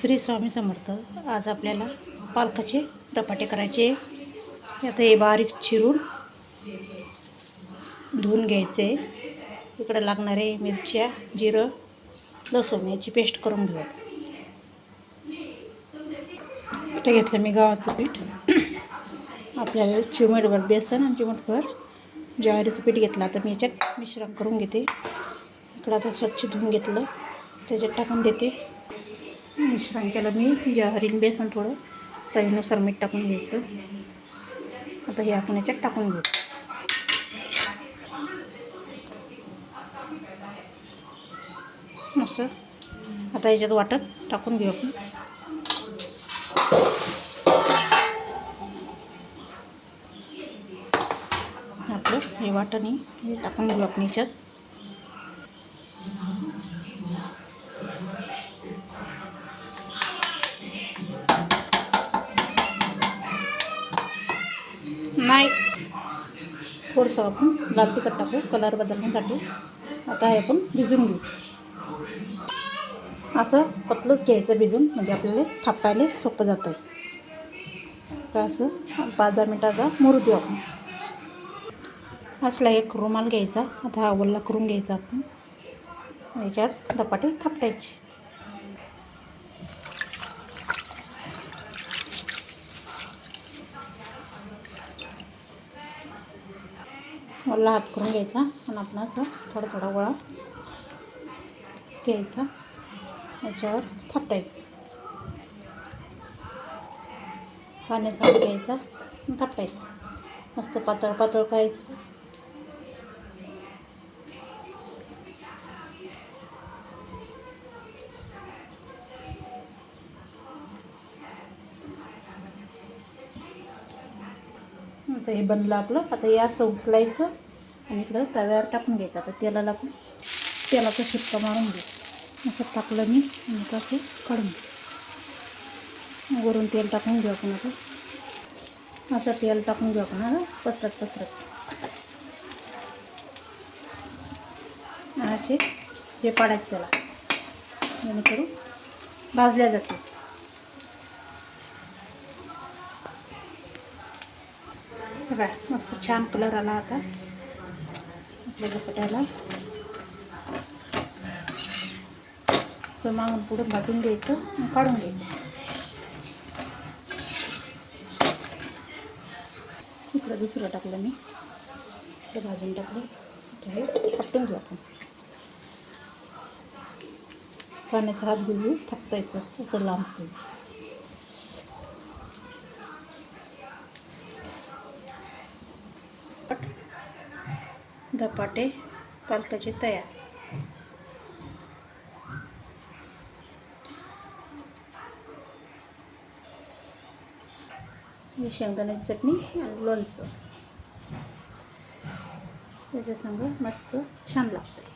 श्री स्वामी समर्थ. आज आपल्याला पालकाचे धपाटे करायचे. आता हे बारीक चिरून धुवून घ्यायचे. इकडे लागणारे मिरच्या जिरं लसूण याची पेस्ट करून घेऊ. इथं घेतलं मी गव्हाचं पीठ. आपल्याला चिमटभर बेसन आणि चिमटभर ज्वारीचं पीठ घेतलं. आता मी याच्यात मिश्रण करून घेते. इकडं आता स्वच्छ धुवून घेतलं. त्याच्यात टाकून देते. मिश्रण केलं मी या आणि बेसन थोडं चवीनुसार मीठ टाकून घ्यायचं. आता हे आपण याच्यात टाकून घेऊ. मस्त. आता याच्यात वाटण टाकून घेऊ आपण. आपलं हे वाटण हे टाकून घेऊ आपण याच्यात. नाही. थोडंसं आपण लाल तिखट टाकू कलर बदलण्यासाठी. आता हे आपण भिजून घेऊ. असं पतलंच घ्यायचं भिजून म्हणजे आपल्याला थापायला सोपं जातं तर असं पाच दहा मिनटाचा मुरू देऊ आपण. असला एक रुमाल घ्यायचा आता हा ओला करून घ्यायचा आपण. याच्यात धपाटे थापटायची. ओला हात करून घ्यायचा आणि आपण असं थोडा थोडा गोळा घ्यायचा. याच्यावर थापटायचं. पाण्याचा घ्यायचा थापटायचं. मस्त पातळ पातळ खायचं. आता हे बनलं आपलं आता या असं उचलायचं आणि इकडं तव्यावर टाकून घ्यायचं. आता तेलाला पण तेलाचा शिपका मारून घे. असं टाकलं मी आणि कसं काढून वरून तेल टाकून घेऊ आपण आता. असं तेल टाकून घेऊ आपण. पसरत पसरत. असे हे पाडायचे त्याला. जेणेकरून भाजल्या जाते बघा मस्त छान कलर आला आता. आपल्या झपाट्याला समान पुढं भाजून घ्यायचं काढून घ्यायचं. इकडं दुसरं टाकलं मी. इकडं भाजून टाकलं. हे थापटून घेऊ आपण. पाण्याचा हात घेऊ थापतायचं असं लांब. धपाटे पालकाचे तयार. हे शेंगदाण्याची चटणी आणि लोणचं. त्याच्यासंग मस्त छान लागते